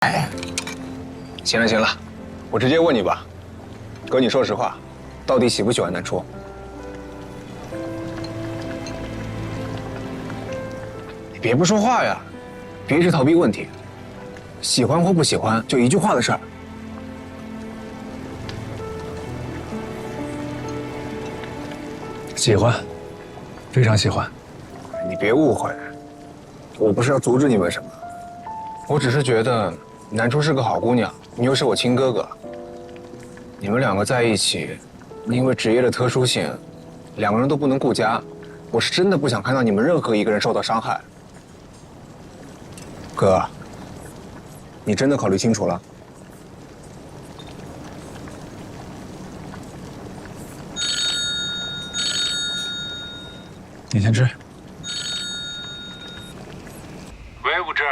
哎，行了行了，我直接问你吧，哥，你说实话，到底喜不喜欢南初？你别不说话呀，别一直逃避问题。喜欢或不喜欢，就一句话的事儿。喜欢，非常喜欢。你别误会，我不是要阻止你们什么，我只是觉得南初是个好姑娘，你又是我亲哥哥，你们两个在一起，因为职业的特殊性，两个人都不能顾家，我是真的不想看到你们任何一个人受到伤害。哥，你真的考虑清楚了？你先吃。喂，武志，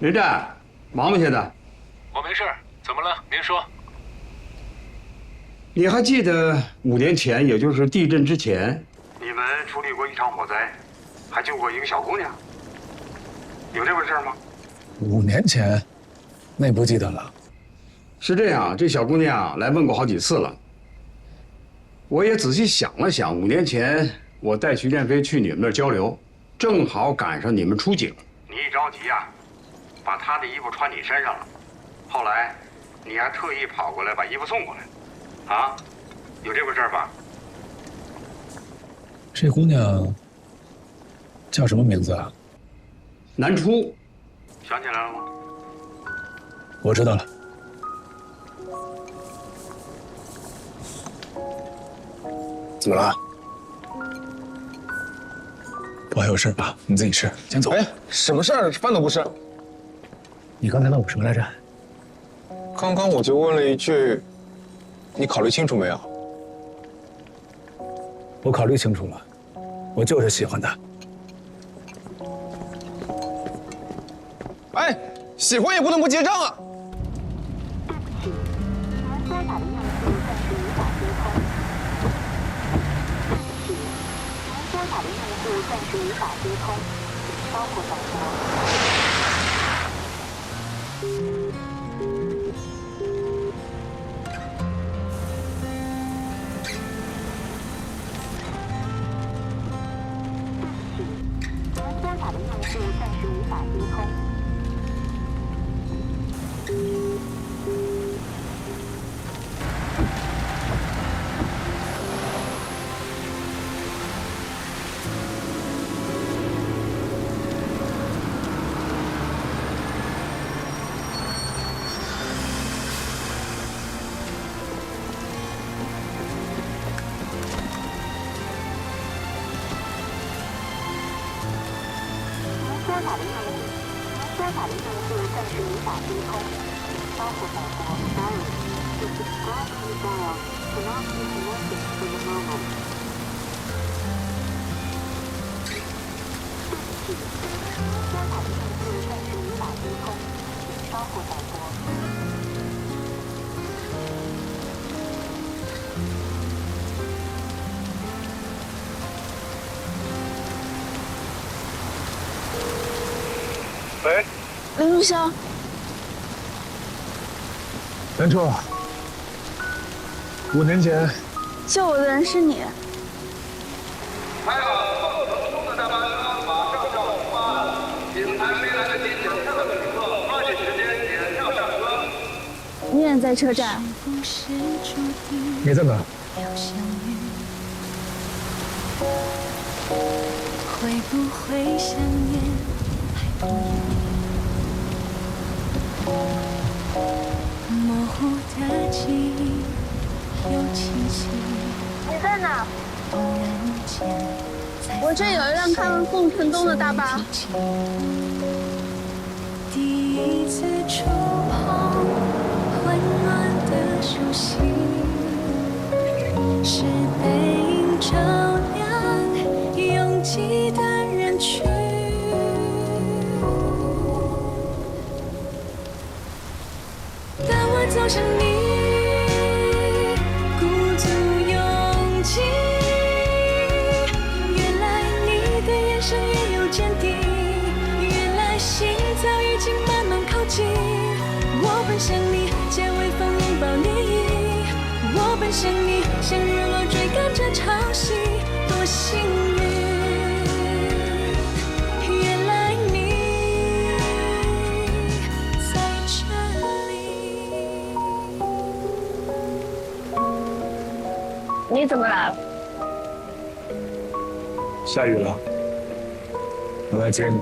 林战，忙吗？现在？我没事，怎么了？您说。你还记得五年前，也就是地震之前，你们处理过一场火灾，还救过一个小姑娘，有这回事吗？五年前，那不记得了。是这样，这小姑娘来问过好几次了。我也仔细想了想，五年前我带徐建飞去你们那儿交流，正好赶上你们出警。你一着急呀，把他的衣服穿你身上了。后来，你还特意跑过来把衣服送过来，啊，有这回事吧？这姑娘叫什么名字啊？南初，想起来了吗？我知道了。怎么了？我还有事吧，你自己吃，先走。哎，什么事儿？饭都不吃。你刚才问我什么来着？刚刚我就问了一句，你考虑清楚没有？我考虑清楚了，我就是喜欢他。哎，喜欢也不能不结账啊！暂时无法接通，稍后再拨。暂时无法接通。您拨打的用户，您拨打的用户暂时无法接通，稍后再拨。Sorry, the subscriber you dialed cannot be connected for the moment. 对不起，您拨打的用户暂时无法接通，请稍后再喂，林如香，南初，五年前救我的人是你。还有后头中的大巴车马上就要出发了，请还没来得及检票的旅客抓紧时间检票上车。你也在车站，你在哪？会不会想念？模糊的记忆有清晰，你在哪？我这有一辆开往凤城东的大巴。第一次触碰温暖的熟悉，是背影走向你，鼓足勇气。原来你的眼神也有坚定，原来心早已经慢慢靠近。我奔向你，借微风拥抱你。我奔向你，像日落追赶着潮汐，多幸运。你怎么来了？下雨了。我来接你